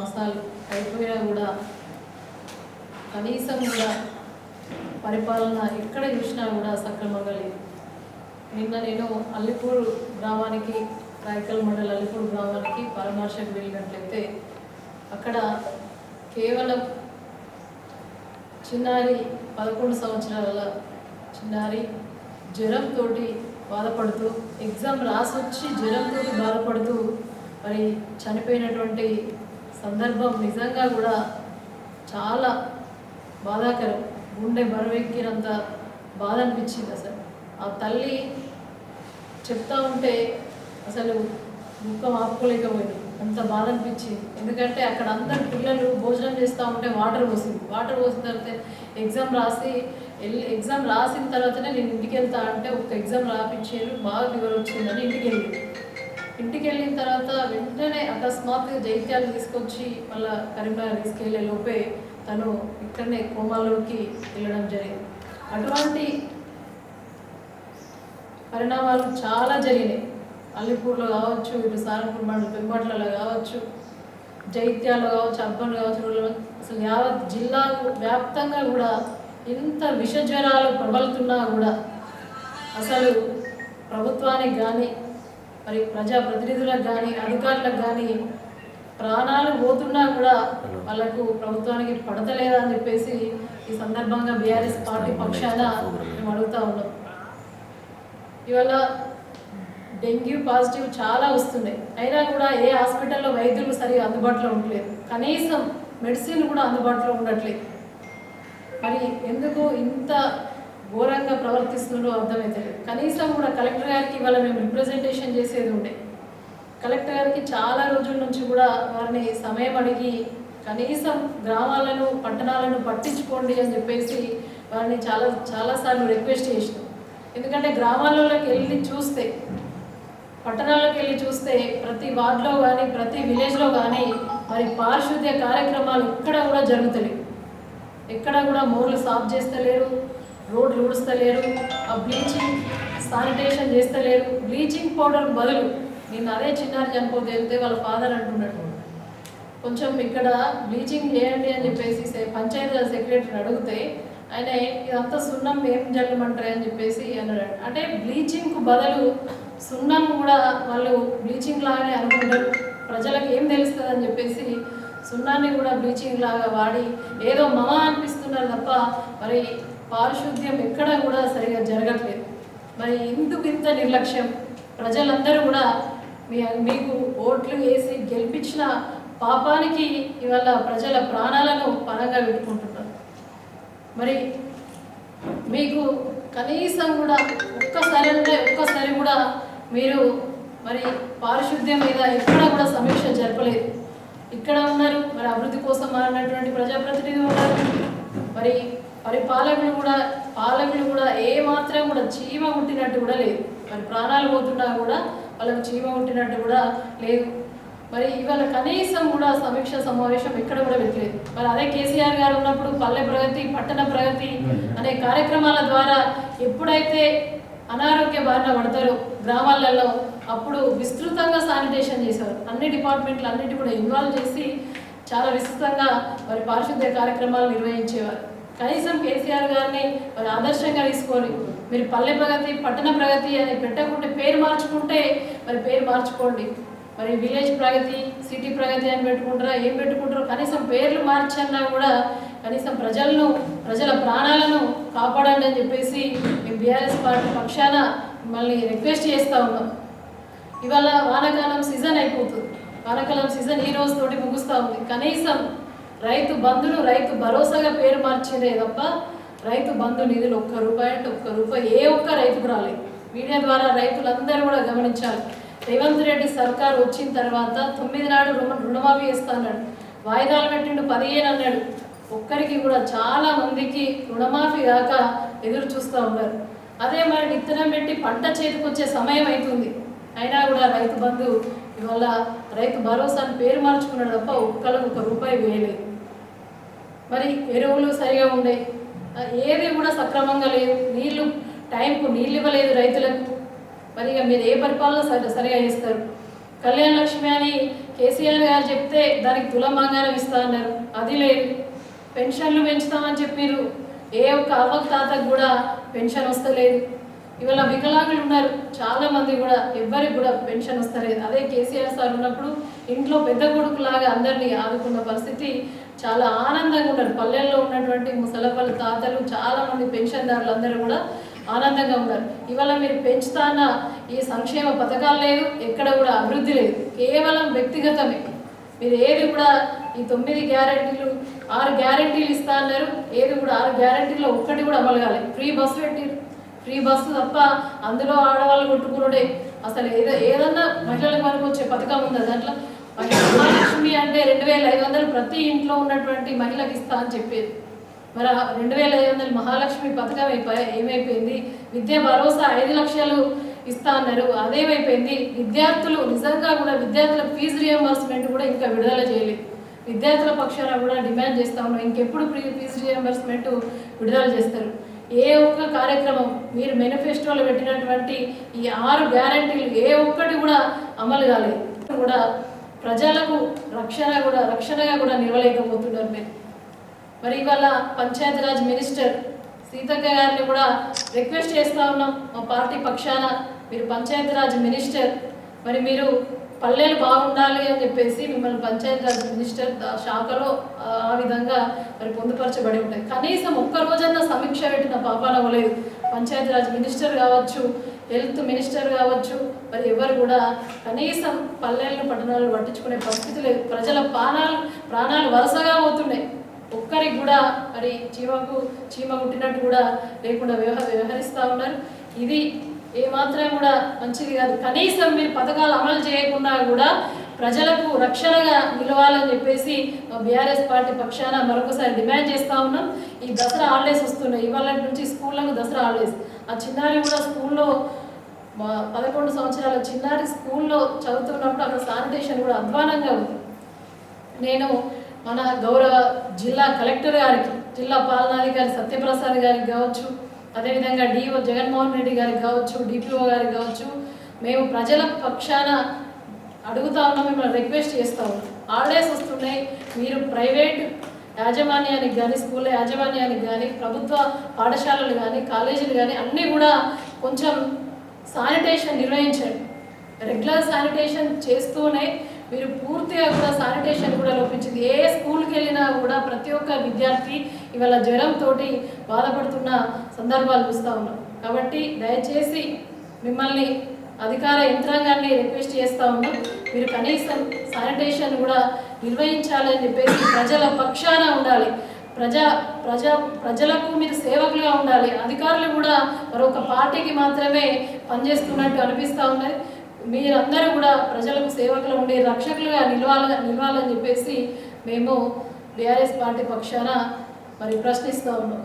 మాసాలు అయిపోయినా కూడా కనీసం కూడా పరిపాలన ఎక్కడ చూసినా కూడా సక్రమంగా లేదు. నిన్న నేను అల్లిపూర్ గ్రామానికి రాయకల్ మండల్ అల్లిపూర్ గ్రామానికి పరామర్శకు వెళ్ళినట్లయితే అక్కడ కేవలం చిన్నారి పదకొండు సంవత్సరాల చిన్నారి జ్వరంతో బాధపడుతూ ఎగ్జామ్ రాసొచ్చి జ్వరంతో బాధపడుతూ మరి చనిపోయినటువంటి సందర్భం నిజంగా కూడా చాలా బాధాకరం. గుండె బరువెక్కినంత బాధ అనిపించింది అసలు. ఆ తల్లి చెప్తా ఉంటే అసలు ముఖం ఆపుకోలేకపోయింది. అంత బాధ అనిపించింది ఎందుకంటే అక్కడ అందరు పిల్లలు భోజనం చేస్తూ ఉంటే వాటర్ పోసింది. వాటర్ పోసిన తర్వాత ఎగ్జామ్ రాసి వెళ్ళి ఎగ్జామ్ రాసిన తర్వాతనే నేను ఇంటికి వెళ్తా అంటే ఒక ఎగ్జామ్ రాపించారు బాగా ఫీవర్ వచ్చిందని ఇంటికి వెళ్ళింది ఇంటికి వెళ్ళిన తర్వాత వెంటనే అకస్మాత్తుగా జైత్యాలు తీసుకొచ్చి మళ్ళా కరీంనగర్ తీసుకెళ్ళే లోపే తను ఇక్కడనే కోమాలోకి వెళ్ళడం జరిగింది. అటువంటి పరిణామాలు చాలా జరిగినాయి. అల్లిపూర్లో కావచ్చు ఇటు సారంపూర్ మండలం పెంబట్లలో కావచ్చు జైత్యాల్లో కావచ్చు అర్బన్ కావచ్చు అసలు యావత్ జిల్లా వ్యాప్తంగా కూడా ఇంత విష జ్వరాలు ప్రబలుతున్నా కూడా అసలు ప్రభుత్వానికి కానీ మరి ప్రజాప్రతినిధులకు కానీ అధికారులకు కానీ ప్రాణాలు పోతున్నా కూడా వాళ్ళకు ప్రభుత్వానికి పడతలేదా అని చెప్పేసి ఈ సందర్భంగా బీఆర్ఎస్ పార్టీ పక్షాన మేము అడుగుతా ఉన్నాం. ఇవాళ డెంగ్యూ పాజిటివ్ చాలా వస్తున్నాయి. అయినా కూడా ఏ హాస్పిటల్లో వైద్యులు సరిగా అందుబాటులో ఉండలేదు. కనీసం మెడిసిన్ కూడా అందుబాటులో ఉండట్లేదు. మరి ఎందుకు ఇంత ఘోరంగా ప్రవర్తిస్తున్నారో అర్థమవుతలేదు కనీసం కూడా కలెక్టర్ గారికి ఇవాళ మేము రిప్రజెంటేషన్ చేసేది ఉండే. కలెక్టర్ గారికి చాలా రోజుల నుంచి కూడా వారిని సమయం అడిగి కనీసం గ్రామాలను పట్టణాలను పట్టించుకోండి అని చెప్పేసి వారిని చాలా చాలాసార్లు రిక్వెస్ట్ చేసినాం. ఎందుకంటే గ్రామాలలోకి వెళ్ళి చూస్తే పట్టణాలకు వెళ్ళి చూస్తే ప్రతి వార్డులో కానీ ప్రతి విలేజ్లో కానీ మరి పారిశుద్ధ్య కార్యక్రమాలు ఎక్కడ కూడా జరుగుతలేవు. ఎక్కడ కూడా మోర్లు సాఫ్ చేస్తలేరు రోడ్లు ఊడుస్తలేరు ఆ బ్లీచింగ్ శానిటేషన్ చేస్తలేరు. బ్లీచింగ్ పౌడర్ బదులు నేను అదే చిన్నారి చనిపోతే వెళ్తే వాళ్ళ ఫాదర్ అంటున్నాడు. కొంచెం ఇక్కడ బ్లీచింగ్ చేయండి అని చెప్పేసి సె- పంచాయతీ సెక్రటరీని అడిగితే ఆయన ఇదంతా సున్నం ఏం జల్లమంటారు అని చెప్పేసి అన్నాడు. అంటే బ్లీచింగ్కు బదులు సున్నం కూడా వాళ్ళు బ్లీచింగ్ లాగానే అనుకుంటారు. ప్రజలకు ఏం తెలుస్తుంది అని చెప్పేసి సున్నాన్ని కూడా బ్లీచింగ్ లాగా వాడి ఏదో మమ అనిపిస్తున్నారు తప్ప మరి పారిశుద్ధ్యం ఎక్కడా కూడా సరిగా జరగట్లేదు. మరి ఎందుకు ఇంత నిర్లక్ష్యం? ప్రజలందరూ కూడా మీ మీకు ఓట్లు వేసి గెలిపించిన పాపానికి ఇవాళ ప్రజల ప్రాణాలను పరంగా పెట్టుకుంటున్నారు. మరి మీకు కనీసం కూడా ఒక్కసారి అంటే ఒక్కసారి కూడా మీరు మరి పారిశుద్ధ్యం మీద ఎక్కడ కూడా సమీక్ష జరపలేదు. ఇక్కడ ఉన్నారు మరి అభివృద్ధి కోసం అన్నటువంటి ప్రజాప్రతినిధులు ఉన్నారు. మరి పరిపాలకులు కూడా పాలకులు కూడా ఏ మాత్రం కూడా చీమ ఉంటినట్టు కూడా లేదు. మరి ప్రాణాలు పోతున్నా కూడా వాళ్ళకు చీమ ఉట్టినట్టు కూడా లేదు. మరి ఇవాళ కనీసం కూడా సమీక్ష సమావేశం ఎక్కడ కూడా పెట్టలేదు. మరి అదే కేసీఆర్ గారు ఉన్నప్పుడు పల్లె ప్రగతి పట్టణ ప్రగతి అనే కార్యక్రమాల ద్వారా ఎప్పుడైతే అనారోగ్య బారిన పడతారో గ్రామాలలో అప్పుడు విస్తృతంగా శానిటేషన్ చేశారు. అన్ని డిపార్ట్మెంట్లు అన్నిటి కూడా ఇన్వాల్వ్ చేసి చాలా విస్తృతంగా మరి పారిశుద్ధ్య కార్యక్రమాలు నిర్వహించేవారు. కనీసం కేసీఆర్ గారిని మరి ఆదర్శంగా తీసుకొని మీరు పల్లె ప్రగతి పట్టణ ప్రగతి అని పెట్టకుంటే పేరు మార్చుకుంటే మరి పేరు మార్చుకోండి. మరి విలేజ్ ప్రగతి సిటీ ప్రగతి అని పెట్టుకుంటారా ఏం పెట్టుకుంటారో కనీసం పేర్లు మార్చన్నా కూడా కనీసం ప్రజలను ప్రజల ప్రాణాలను కాపాడండి అని చెప్పేసి మేము బీఆర్ఎస్ పార్టీ పక్షాన మిమ్మల్ని రిక్వెస్ట్ చేస్తూ ఉన్నాం. ఇవాళ వానాకాలం సీజన్ అయిపోతుంది. వానాకాలం సీజన్ ఈ రోజు తోటి ముగుస్తూ ఉంది. కనీసం రైతు బంధులు రైతు భరోసాగా పేరు మార్చిందే తప్ప రైతు బంధు నిధులు ఒక్క రూపాయి అంటే ఒక్క రూపాయి ఏ ఒక్క రైతుకు రాలేదు. మీడియా ద్వారా రైతులందరూ కూడా గమనించాలి రేవంత్ రెడ్డి సర్కార్ వచ్చిన తర్వాత తొమ్మిది నాడు రుణ రుణమాఫీ చేస్తా వాయిదాలు పెట్టిండు పదిహేను అన్నాడు. ఒక్కరికి కూడా చాలా మందికి రుణమాఫీ కాక ఎదురు చూస్తూ ఉన్నారు. అదే మరి విత్తనం పెట్టి పంట చేతికొచ్చే సమయం అవుతుంది అయినా కూడా రైతు బంధు ఇవాళ రైతు భరోసాను పేరు మార్చుకున్నాడు తప్ప ఒక్కలకు ఒక రూపాయి వేయలేదు. మరి ఎరువులు సరిగా ఉండే. ఏది కూడా సక్రమంగా లేదు. నీళ్ళు టైంకు నీళ్ళు ఇవ్వలేదు రైతులకు. మరి ఇక మీరు ఏ పరిపాలన సరి సరిగా చేస్తారు? కళ్యాణ లక్ష్మి అని కేసీఆర్ గారు చెప్తే దానికి తులమంగారం ఇస్తా అన్నారు. అది లేదు. పెన్షన్లు పెంచుతామని చెప్పారు ఏ ఒక్క అవ్వకు తాతకు కూడా పెన్షన్ వస్తలేదు. ఇవాళ వికలాంగులు ఉన్నారు. చాలా మంది కూడా ఎవ్వరికి కూడా పెన్షన్ వస్తలేదు. అదే కేసీఆర్ సార్ ఉన్నప్పుడు ఇంట్లో పెద్ద కొడుకులాగా అందరినీ ఆదుకున్న పరిస్థితి చాలా ఆనందంగా ఉన్నారు. పల్లెల్లో ఉన్నటువంటి ముసలపల్లి తాతలు చాలా మంది పెన్షన్దారులు అందరూ కూడా ఆనందంగా ఉన్నారు. ఇవాళ మీరు పెంచుతాన ఈ సంక్షేమ పథకాలు లేదు ఎక్కడ కూడా అభివృద్ధి లేదు. కేవలం వ్యక్తిగతమే. మీరు ఏది కూడా ఈ తొమ్మిది గ్యారెంటీలు ఆరు గ్యారంటీలు ఇస్తా అన్నారు. ఏది కూడా ఆరు గ్యారెంటీలో ఒక్కటి కూడా అమలు కాలేదు. ఫ్రీ బస్సు పెట్టారు. ఫ్రీ బస్సు తప్ప అందులో ఆడవాళ్ళు కొట్టుకునుడే. అసలు ఏదో ఏదన్నా మహిళలకు మనకు వచ్చే పథకం ఉందా? దాంట్లో మరి మహాలక్ష్మి అంటే రెండు వేల ఐదు వందలు ప్రతి ఇంట్లో ఉన్నటువంటి మహిళకి ఇస్తా అని చెప్పేది. మరి రెండు వేల ఐదు వందలు మహాలక్ష్మి పథకం అయిపోయి ఏమైపోయింది? విద్యా భరోసా ఐదు లక్షలు ఇస్తా అన్నారు. అదేమైపోయింది? విద్యార్థులు నిజంగా కూడా విద్యార్థుల ఫీజు రియంబర్స్మెంట్ కూడా ఇంకా విడుదల చేయలేదు. విద్యార్థుల పక్షాన కూడా డిమాండ్ చేస్తా ఉన్నాం. ఇంకెప్పుడు ప్రీ ఫీజు రియంబర్స్మెంట్ విడుదల చేస్తారు? ఏ ఒక్క కార్యక్రమం మీరు మేనిఫెస్టోలో పెట్టినటువంటి ఈ ఆరు గ్యారంటీలు ఏ ఒక్కటి కూడా అమలు కాలేదు. కూడా ప్రజలకు రక్షణ కూడా రక్షణగా కూడా నిలవలేకపోతున్నారు మీరు. మరి ఇవాళ పంచాయతీరాజ్ మినిస్టర్ సీతక్క గారిని కూడా రిక్వెస్ట్ చేస్తా ఉన్నాం. మా పార్టీ పక్షాన మీరు పంచాయతీరాజ్ మినిస్టర్ మరి మీరు పల్లెలు బాగుండాలి అని చెప్పేసి మిమ్మల్ని పంచాయతీరాజ్ మినిస్టర్ శాఖలో ఆ విధంగా మరి పొందుపరచబడి ఉంటాయి. కనీసం ఒక్క రోజన్నా సమీక్ష పెట్టిన పాపాలవ్వలేదు పంచాయతీరాజ్ మినిస్టర్ కావచ్చు హెల్త్ మినిస్టర్ కావచ్చు మరి ఎవరు కూడా కనీసం పల్లెలను పట్టణాలు పట్టించుకునే పరిస్థితి లేదు. ప్రజల ప్రాణాలు ప్రాణాలు వరుసగా పోతున్నాయి. ఒక్కరికి కూడా మరి చీమకు చీమ కుట్టినట్టు కూడా లేకుండా వ్యవహ వ్యవహరిస్తూ ఉన్నారు. ఇది ఏమాత్రం కూడా మంచిది కాదు. కనీసం మీరు పథకాలు అమలు చేయకుండా కూడా ప్రజలకు రక్షణగా నిలవాలని చెప్పేసి మా బీఆర్ఎస్ పార్టీ పక్షాన మరొకసారి డిమాండ్ చేస్తూ ఉన్నాం. ఈ దసరా హాలిడేస్ వస్తున్నాయి. ఇవాళ నుంచి స్కూళ్ళకు దసరా హాలిడేస్. ఆ చిన్నారి కూడా స్కూల్లో మా పదకొండు సంవత్సరాల చిన్నారి స్కూల్లో చదువుతున్నప్పుడు అక్కడ శానిటేషన్ కూడా అధ్వానంగా ఉంది. నేను మన గౌరవ జిల్లా కలెక్టర్ గారికి జిల్లా పాలనాధికారి సత్యప్రసాద్ గారికి కావచ్చు అదేవిధంగా డిఓ జగన్మోహన్ రెడ్డి గారికి కావచ్చు డిపిఓ గారికి కావచ్చు మేము ప్రజల పక్షాన అడుగుతా ఉన్నాం మిమ్మల్ని రిక్వెస్ట్ చేస్తా ఉన్నాం. ఆర్డర్స్ వస్తున్నాయి మీరు ప్రైవేట్ యాజమాన్యానికి కానీ స్కూల్ యాజమాన్యానికి కానీ ప్రభుత్వ పాఠశాలలు కానీ కాలేజీలు కానీ అన్నీ కూడా కొంచెం శానిటేషన్ నిర్వహించండి. రెగ్యులర్ శానిటేషన్ చేస్తూనే మీరు పూర్తిగా కూడా శానిటేషన్ కూడా లోపించింది. ఏ స్కూల్కి వెళ్ళినా కూడా ప్రతి ఒక్క విద్యార్థి ఇవాళ జ్వరంతో బాధపడుతున్న సందర్భాలు చూస్తూ ఉన్నాం. కాబట్టి దయచేసి మిమ్మల్ని అధికార యంత్రాంగాన్ని రిక్వెస్ట్ చేస్తూ ఉన్నాం. మీరు కనీసం శానిటేషన్ కూడా నిర్వహించాలని చెప్పేసి ప్రజల పక్షాన ఉండాలి. ప్రజా ప్రజా ప్రజలకు మీరు సేవకులుగా ఉండాలి. అధికారులు కూడా మరొక పార్టీకి మాత్రమే పనిచేస్తున్నట్టు అనిపిస్తూ ఉన్నది. మీరందరూ కూడా ప్రజలకు సేవకులు ఉండే రక్షకులుగా నిలవాలి నిలవాలని చెప్పేసి మేము బీఆర్ఎస్ పార్టీ పక్షాన మరి ప్రశ్నిస్తూ ఉన్నాం.